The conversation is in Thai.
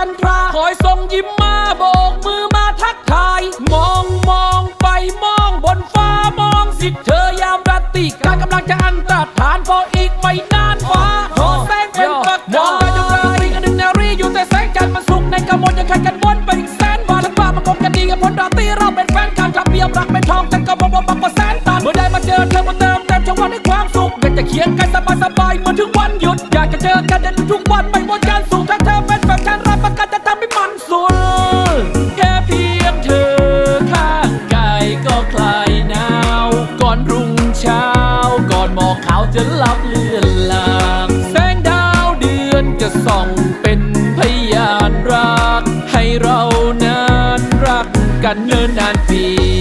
ันทราคอยส่งยิ้มมาโบกมือมาทักทาย มองมองไปมองบนฟ้ามองสิเธอยามราตรีการกำลังจะอันตรธานพออีกไม่นานฟ้าขอแสงเป็นปักดองไปจนราตรีกันดึงนารีอยู่แต่แสงจันทร์มันสุกในกำมลยังขัดกันวนไปอีกแสนวันทั้งบ้ามันคงกันดีกับพลราตรีเราเป็นแฟนกันครับเรียมรักเป็นทองแต่ก็บอกว่าบักกว่าแสนตันเมื่อได้มาเจอเธอมาเติมเต็มช่วงวันให้ความสุขอยากจะเคียงกันสบายสบายเหมือนถึงวันหยุดอยากจะเจอกันเดินทุกวันไม่หมดการสุข อกขาวจะลับเลือนลางแสงดาวเดือนจะส่องเป็นพยานรัก ให้เรานั้นรักกันเนิ่นนานปี